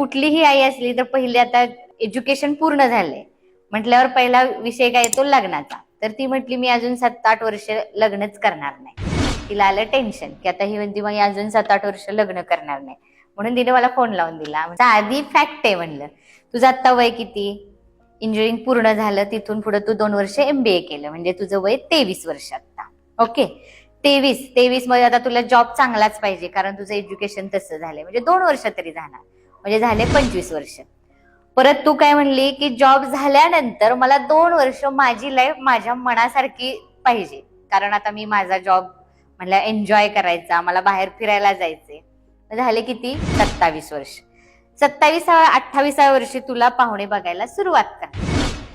कुठलीही आई असली तर पहिले आता एज्युकेशन पूर्ण झालंय. म्हटल्यावर पहिला विषय काय येतो? लग्नाचा. तर ती म्हटली मी अजून सात आठ वर्ष लग्नच करणार नाही. तिला आलं टेन्शन की आता ही म्हणती मग अजून सात आठ वर्ष लग्न करणार नाही. म्हणून तिने मला फोन लावून दिला. म्हणजे आधी फॅक्ट आहे म्हणलं. तुझं आत्ता वय किती? इंजिनिअरिंग पूर्ण झालं. तिथून पुढे तू दोन वर्ष एमबीए केलं. म्हणजे तुझं वय तेवीस वर्ष आता ओके? तेवीस. तेवीसमध्ये आता तुला जॉब चांगलाच पाहिजे कारण तुझं एज्युकेशन तसं झालंय. म्हणजे दोन वर्ष तरी जाणार म्हणजे झाले पंचवीस वर्ष. परत तू काय म्हणली की जॉब झाल्यानंतर मला दोन वर्ष माझी लाईफ माझ्या मनासारखी पाहिजे. कारण आता मी माझा जॉब म्हटलं एन्जॉय करायचा मला बाहेर फिरायला जायचे झाले किती? सत्तावीस वर्ष. सत्तावीसाव्या अठ्ठावीसाव्या वर्षी तुला पाहुणे बघायला सुरुवात कर.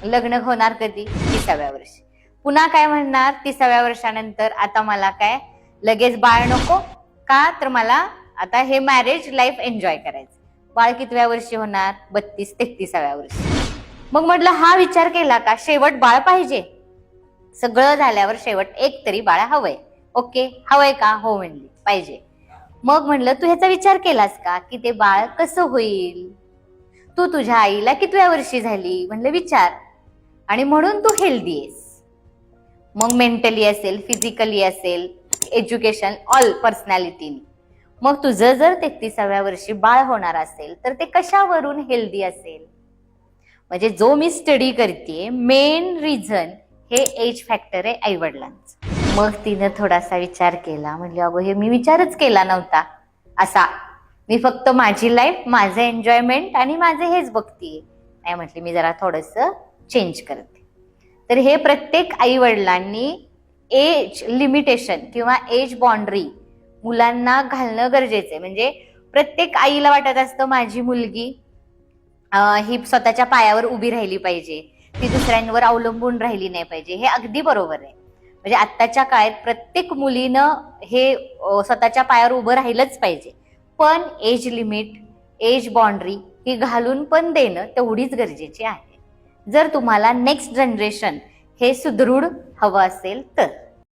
लग्न होणार कधी? तिसाव्या वर्षी. पुन्हा काय म्हणणार? तिसाव्या वर्षानंतर आता मला काय? लगेच बाळ नको? का? तर मला आता हे मॅरेज लाईफ एन्जॉय करायचं बाळ कितव्या वर्षी होणार? बत्तीस तेहतीसाव्या वर्षी. मग म्हटलं हा विचार केला का? शेवट बाळ पाहिजे. सगळं झाल्यावर शेवट एक तरी बाळ हवंय. ओके हवंय का? हो म्हणली पाहिजे. मग म्हणलं तू ह्याचा विचार केलास का? की ते बाळ कसं होईल? तू तुझ्या आईला कितव्या वर्षी झाली? म्हणलं विचार. आणि म्हणून तू हेल्दी आहेस. मग मेंटली असेल फिजिकली असेल एज्युकेशन ऑल पर्सनॅलिटीनी मग तुझं जर तेहतीसाव्या वर्षी बाळ होणार असेल तर ते कशावरून हेल्दी असेल? म्हणजे जो मी स्टडी करते मेन रिझन हे एज फॅक्टर आहे आईवडिलांचं. मग तिनं थोडासा विचार केला म्हणजे अगो हे मी विचारच केला नव्हता. असा. मी फक्त माझी लाईफ माझं एन्जॉयमेंट आणि माझे हेच बघतीये. नाही म्हटली मी जरा थोडस चेंज करते. तर हे प्रत्येक आई वडिलांनी एज लिमिटेशन किंवा एज बाउंड्री मुलांना घालणं गरजेचं आहे. म्हणजे प्रत्येक आईला वाटत असतं माझी मुलगी ही स्वतःच्या पायावर उभी राहिली पाहिजे. ती दुसऱ्यांवर अवलंबून राहिली नाही पाहिजे. हे अगदी बरोबर आहे. म्हणजे आत्ताच्या काळात प्रत्येक मुलीनं हे स्वतःच्या पायावर उभं राहिलंच पाहिजे. पण एज लिमिट एज बाउंड्री ही घालून पण देणं तेवढीच गरजेची आहे. जर तुम्हाला नेक्स्ट जनरेशन हे सुदृढ हवं असेल तर.